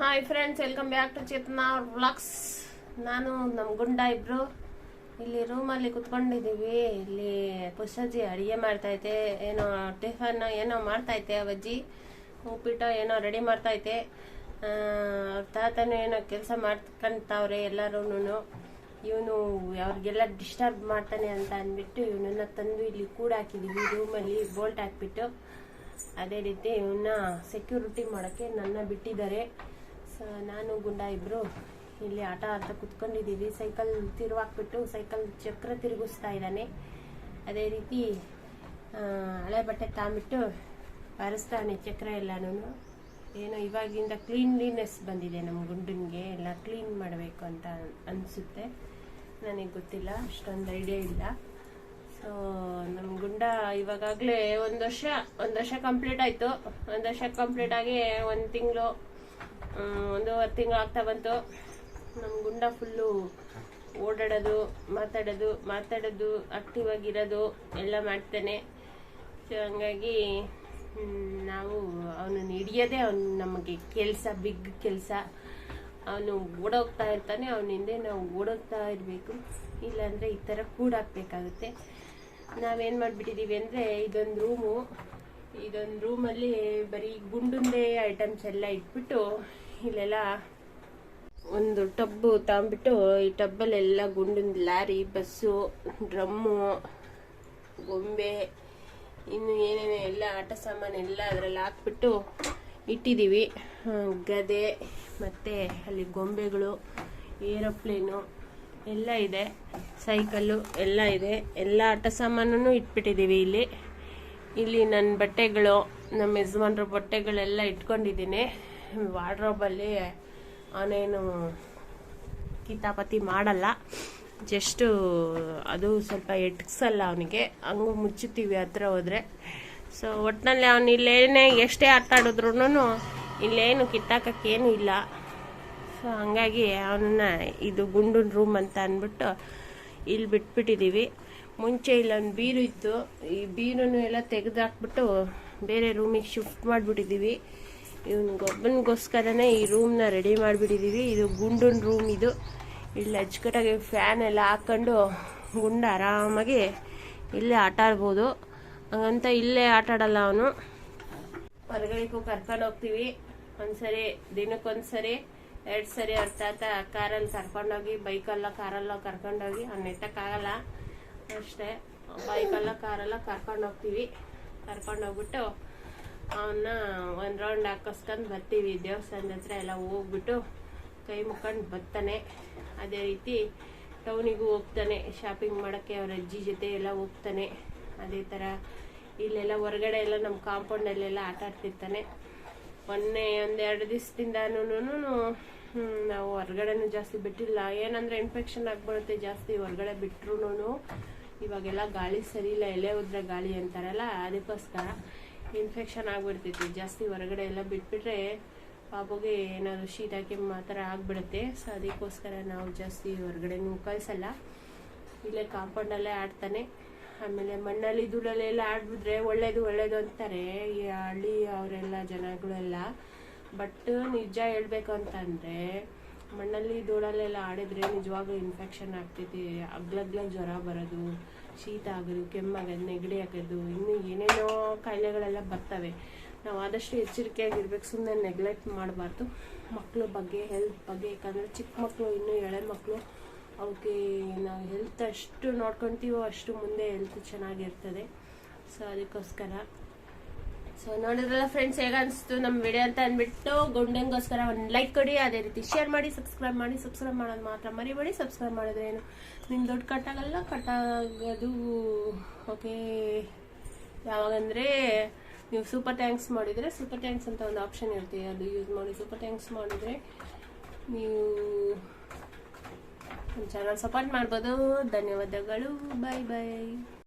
Hi friends welcome back to Chetana vlogs ನಾನು ನಮ್ಮ ಗುಂಡ ಇಬ್ರು. ಇಲ್ಲಿ ರೂಮಲ್ಲಿ ಕುತ್ಕೊಂಡಿದ್ದೀವಿ ಇಲ್ಲಿ ಪುಷ್ಪಜ್ಜಿ ಅಡುಗೆ ಮಾಡ್ತೈತೆ ಏನೋ ಟಿಫನ್ ಏನೋ ಮಾಡ್ತೈತೆ ಅವಜ್ಜಿ. ಉಪ್ಪಿಟ್ಟು ಏನೋ ರೆಡಿ ಮಾಡ್ತೈತೆ ಅವ್ರ ತಾತನೂ ಏನೋ ಕೆಲಸ ಮಾಡ್ಕೊಂತವ್ರೆ ಎಲ್ಲರೂ ಇವನು ಅವ್ರಿಗೆಲ್ಲ ಡಿಸ್ಟರ್ಬ್ ಮಾಡ್ತಾನೆ ಅಂತ ಅಂದ್ಬಿಟ್ಟು ಇವನನ್ನ ತಂದು ಇಲ್ಲಿ ಕೂಡ ಹಾಕಿದ್ದೀವಿ ರೂಮಲ್ಲಿ ಬೋಲ್ಟ್ ಹಾಕ್ಬಿಟ್ಟು. ಅದೇ ರೀತಿ ಇವನ್ನ ಸೆಕ್ಯೂರಿಟಿ ಮಾಡೋಕ್ಕೆ ನನ್ನ ಬಿಟ್ಟಿದ್ದಾರೆ. ನಾನು, ಗುಂಡ ಇಬ್ರು ಇಲ್ಲಿ ಆಟ ಆಡ್ತಾ ಕುತ್ಕೊಂಡಿದ್ದೀವಿ. ಸೈಕಲ್ ತಿರುವಾಕ್ಬಿಟ್ಟು ಸೈಕಲ್ ಚಕ್ರ ತಿರುಗಿಸ್ತಾ ಇದ್ದಾನೆ. ಅದೇ ರೀತಿ ಹಳೆ ಬಟ್ಟೆ ತಾಂಬಿಟ್ಟು ಬಾರಿಸ್ತಾನೆ ಚಕ್ರ ಎಲ್ಲನೂ ಏನೋ ಇವಾಗಿಂದ ಕ್ಲೀನ್ಲಿನೆಸ್ ಬಂದಿದೆ ನಮ್ಮ ಗುಂಡನಿಗೆ. ಎಲ್ಲ ಕ್ಲೀನ್ ಮಾಡಬೇಕು ಅಂತ ಅನಿಸುತ್ತೆ. ನನಗೆ ಗೊತ್ತಿಲ್ಲ, ಅಷ್ಟೊಂದು ಐಡಿಯಾ ಇಲ್ಲ. ಸೊ, ನಮ್ಮ ಗುಂಡ ಇವಾಗಾಗಲೇ ಒಂದು ವರ್ಷ ಒಂದು ವರ್ಷ ಕಂಪ್ಲೀಟ್ ಆಯಿತು. ಒಂದು ವರ್ಷ ಕಂಪ್ಲೀಟ್ ಆಗಿ ಒಂದು ತಿಂಗಳು ಒಂದೂವರೆ ತಿಂಗಳು ಆಗ್ತಾ ಬಂತು. ನಮ್ಮ ಗುಂಡ ಫುಲ್ಲು ಓಡಾಡೋದು, ಮಾತಾಡೋದು ಮಾತಾಡೋದು ಆಕ್ಟಿವ್ ಆಗಿರೋದು ಎಲ್ಲ ಮಾಡ್ತಾನೆ. ಸೊ ಹಂಗಾಗಿ ನಾವು ಅವನನ್ನು ಹಿಡಿಯೋದೇ ಅವ್ನು ನಮಗೆ ಕೆಲಸ ಬಿಗ್ ಕೆಲಸ. ಅವನು ಓಡೋಗ್ತಾ ಇರ್ತಾನೆ, ಅವನ ಹಿಂದೆ ನಾವು ಓಡೋಗ್ತಾ ಇರಬೇಕು. ಇಲ್ಲಾಂದರೆ ಈ ಥರ ಕೂಡಾಕ್ಬೇಕಾಗುತ್ತೆ. ನಾವೇನು ಮಾಡಿಬಿಟ್ಟಿದ್ದೀವಿ ಅಂದರೆ, ಇದೊಂದು ರೂಮು ಇದೊಂದು ರೂಮಲ್ಲಿ ಬರೀ ಗುಂಡುಂದೇ ಐಟಮ್ಸ್ ಎಲ್ಲ ಇಟ್ಬಿಟ್ಟು ಇಲ್ಲೆಲ್ಲ ಒಂದು ಟಬ್ಬು ತಗೊಂಬಿಟ್ಟು ಈ ಟಬ್ಬಲ್ಲೆಲ್ಲ ಗುಂಡಿನ ಲಾರಿ, ಬಸ್ಸು, ಡ್ರಮ್ಮು, ಗೊಂಬೆ, ಇನ್ನು ಏನೇನೋ ಎಲ್ಲ ಆಟ ಸಾಮಾನು ಎಲ್ಲ ಅದರಲ್ಲಿ ಹಾಕ್ಬಿಟ್ಟು ಇಟ್ಟಿದ್ದೀವಿ. ಗದೆ ಮತ್ತು ಅಲ್ಲಿ ಗೊಂಬೆಗಳು, ಏರೋಪ್ಲೇನು ಎಲ್ಲ ಇದೆ, ಸೈಕಲ್ಲು ಎಲ್ಲ ಇದೆ. ಎಲ್ಲ ಆಟ ಸಾಮಾನು ಇಟ್ಬಿಟ್ಟಿದ್ದೀವಿ ಇಲ್ಲಿ. ಇಲ್ಲಿ ನನ್ನ ಬಟ್ಟೆಗಳು, ನಮ್ಮ ಯಜಮಾನ್ರ ಬಟ್ಟೆಗಳೆಲ್ಲ ಇಟ್ಕೊಂಡಿದ್ದೀನಿ. ವಾರ್ಡ್ರೋಬಲ್ಲಿ ಅವನೇನು ಕಿತಾಪತಿ ಮಾಡಲ್ಲ. ಜಸ್ಟು ಅದು ಸ್ವಲ್ಪ ಎಟ್ಸಲ್ಲ ಅವನಿಗೆ. ಹಂಗೂ ಮುಚ್ಚುತ್ತೀವಿ ಹತ್ರ ಹೋದರೆ. ಸೊ ಒಟ್ಟಿನಲ್ಲಿ ಅವನು ಇಲ್ಲೇನೇ ಎಷ್ಟೇ ಆಟ ಆಡಿದ್ರು ಇಲ್ಲೇನು ಕಿತ್ತಾಕೇನು ಇಲ್ಲ. ಸೊ ಹಂಗಾಗಿ ಅವನನ್ನ ಇದು ಗುಂಡುನ್ ರೂಮ್ ಅಂತ ಅಂದ್ಬಿಟ್ಟು ಇಲ್ಲಿ ಬಿಟ್ಬಿಟ್ಟಿದ್ದೀವಿ. ಮುಂಚೆ ಇಲ್ಲೊಂದು ಬೀರು ಇತ್ತು. ಈ ಬೀರನ್ನು ಎಲ್ಲ ತೆಗೆದಾಕ್ಬಿಟ್ಟು ಬೇರೆ ರೂಮಿಗೆ ಶಿಫ್ಟ್ ಮಾಡಿಬಿಟ್ಟಿದ್ದೀವಿ. ಇವನಿಗೊಬ್ಬನಿಗೋಸ್ಕರನೇ ಈ ರೂಮ್ನ ರೆಡಿ ಮಾಡಿಬಿಟ್ಟಿದ್ದೀವಿ ಇದು ಗುಂಡನ್ ರೂಮ್ ಇದು. ಇಲ್ಲಿ ಅಚ್ಚುಕಟ್ಟಾಗಿ ಫ್ಯಾನ್ ಎಲ್ಲ ಹಾಕ್ಕೊಂಡು ಗುಂಡು ಆರಾಮಾಗಿ ಇಲ್ಲೇ ಆಟ ಆಡ್ಬೋದು. ಹಂಗಂತ ಇಲ್ಲೇ ಆಟ ಆಡಲ್ಲ ಅವನು. ಹೊರಗಡೆಗೂ ಕರ್ಕೊಂಡು ಹೋಗ್ತೀವಿ. ಒಂದ್ಸರಿ ದಿನಕ್ಕೊಂದ್ಸರಿ, ಎರಡು ಸರಿ ಅವ್ರ ತಾತ ಕಾರಲ್ಲಿ ಕರ್ಕೊಂಡೋಗಿ, ಬೈಕಲ್ಲೋ, ಕಾರಲ್ಲ ಕರ್ಕೊಂಡೋಗಿ, ಅವ್ನು ಎತ್ತಕ್ಕಾಗಲ್ಲ ಅಷ್ಟೇ. ಬೈಕಲ್ಲ, ಕಾರಲ್ಲ ಕರ್ಕೊಂಡು ಹೋಗ್ತೀವಿ ಕರ್ಕೊಂಡು ಹೋಗ್ಬಿಟ್ಟು ಅವನ್ನ ಒಂದು ರೌಂಡ್ ಹಾಕಿಸ್ಕೊಂಡು ಬರ್ತೀವಿ. ದೇವಸ್ಥಾನದ ಹತ್ರ ಎಲ್ಲ ಹೋಗ್ಬಿಟ್ಟು ಕೈ ಮುಕ್ಕೊಂಡು ಬರ್ತಾನೆ. ಅದೇ ರೀತಿ ಟೌನಿಗೂ ಹೋಗ್ತಾನೆ. ಶಾಪಿಂಗ್ ಮಾಡೋಕ್ಕೆ ಅವ್ರ ಅಜ್ಜಿ ಜೊತೆ ಎಲ್ಲ ಹೋಗ್ತಾನೆ. ಅದೇ ಥರ ಇಲ್ಲೆಲ್ಲ ಹೊರಗಡೆ ಎಲ್ಲ ನಮ್ಮ ಕಾಂಪೌಂಡಲ್ಲೆಲ್ಲ ಆಟ ಆಡ್ತಿರ್ತಾನೆ. ಮೊನ್ನೆ ಒಂದೆರಡು ದಿವಸದಿಂದನೂ ನಾವು ಹೊರಗಡೆನೂ ಜಾಸ್ತಿ ಬಿಟ್ಟಿಲ್ಲ. ಏನಂದ್ರೆ ಇನ್ಫೆಕ್ಷನ್ ಆಗ್ಬಿಡುತ್ತೆ ಜಾಸ್ತಿ ಹೊರಗಡೆ ಬಿಟ್ರು ಇವಾಗೆಲ್ಲ ಗಾಳಿ ಸರಿ ಇಲ್ಲ ಎಲೆ ಉದ್ರ ಗಾಳಿ ಅಂತಾರಲ್ಲ, ಅದಕ್ಕೋಸ್ಕರ. ಇನ್ಫೆಕ್ಷನ್ ಆಗ್ಬಿಡ್ತೈತಿ ಜಾಸ್ತಿ ಹೊರಗಡೆ ಎಲ್ಲ ಬಿಟ್ಬಿಟ್ರೆ ಪಾಪುಗೆ ಏನಾದರೂ ಶೀತ ಕೆಮ್ಮು ಆ ಥರ ಆಗಿಬಿಡುತ್ತೆ. ಸೊ ಅದಕ್ಕೋಸ್ಕರ ನಾವು ಜಾಸ್ತಿ ಹೊರಗಡೆನೂ ಕಳಿಸಲ್ಲ. ಇಲ್ಲೇ ಕಾಂಪೌಂಡಲ್ಲೇ ಆಡ್ತಾನೆ. ಆಮೇಲೆ ಮಣ್ಣಲ್ಲಿ ಧೂಳಲ್ಲೆಲ್ಲ ಆಡ್ಬಿಟ್ರೆ ಒಳ್ಳೇದು ಒಳ್ಳೇದು ಅಂತಾರೆ. ಈ ಹಳ್ಳಿ ಅವರೆಲ್ಲ ಜನಗಳೆಲ್ಲ. ಬಟ್ ನಿಜ ಹೇಳ್ಬೇಕು ಅಂತಂದ್ರೆ ಮಣ್ಣಲ್ಲಿ ಧೂಳಲ್ಲೆಲ್ಲ ಆಡಿದ್ರೆ ನಿಜವಾಗ್ಲೂ ಇನ್ಫೆಕ್ಷನ್ ಆಗ್ತೈತಿ. ಅಗ್ಲಗ್ಲ ಜ್ವರ ಬರೋದು, ಶೀತ ಆಗೋದು ಕೆಮ್ಮಾಗೋದು ನೆಗಡಿ ಹಾಕೋದು ಇನ್ನು ಏನೇನೋ ಕಾಯಿಲೆಗಳೆಲ್ಲ ಬರ್ತವೆ. ನಾವು ಆದಷ್ಟು ಎಚ್ಚರಿಕೆಯಾಗಿರ್ಬೇಕು ಸುಮ್ಮನೆ ನೆಗ್ಲೆಕ್ಟ್ ಮಾಡಬಾರ್ದು. ಮಕ್ಕಳ ಬಗ್ಗೆ ಹೆಲ್ತ್ ಬಗ್ಗೆ, ಯಾಕಂದರೆ ಚಿಕ್ಕ ಮಕ್ಕಳು ಇನ್ನೂ ಎಳೆ ಮಕ್ಕಳು ಅವಕ್ಕೆ ನಾವು ಹೆಲ್ತ್ ಅಷ್ಟು ನೋಡ್ಕೊತೀವೋ ಅಷ್ಟು ಮುಂದೆ ಹೆಲ್ತ್ ಚೆನ್ನಾಗಿರ್ತದೆ. ಸೊ ಅದಕ್ಕೋಸ್ಕರ. ಸೊ ನೋಡಿದ್ರಲ್ಲ ಫ್ರೆಂಡ್ಸ್ ಹೇಗೆ ಅನಿಸ್ತು ನಮ್ಮ ವಿಡಿಯೋ ಅಂತ ಅಂದ್ಬಿಟ್ಟು ಗುಂಡಂಗೋಸ್ಕರ ಒಂದು ಲೈಕ್ ಕೊಡಿ, ಅದೇ ರೀತಿ ಶೇರ್ ಮಾಡಿ ಸಬ್ಸ್ಕ್ರೈಬ್ ಮಾಡಿ ಸಬ್ಸ್ಕ್ರೈಬ್ ಮಾಡೋದು ಮಾತ್ರ ಮರಿಬೇಡಿ ಸಬ್ಸ್ಕ್ರೈಬ್ ಮಾಡಿದ್ರೆ ಏನು? ನಿಮ್ಮ ದುಡ್ಡು ಕಟ್ಟಾಗಲ್ಲ ಕಟ್ಟಾಗೋದು ಓಕೆ ಯಾವಾಗಂದರೆ ನೀವು ಸೂಪರ್ ಟ್ಯಾಂಕ್ಸ್ ಮಾಡಿದರೆ ಸೂಪರ್ ಟ್ಯಾಂಕ್ಸ್ ಅಂತ ಒಂದು ಆಪ್ಷನ್ ಇರುತ್ತೆ. ಅದು ಯೂಸ್ ಮಾಡಿ ಸೂಪರ್ ಟ್ಯಾಂಕ್ಸ್ ಮಾಡಿದರೆ ನೀವು ಚಾನಲ್ ಸಪೋರ್ಟ್ ಮಾಡ್ಬೋದು. ಧನ್ಯವಾದಗಳು. ಬಾಯ್ ಬಾಯ್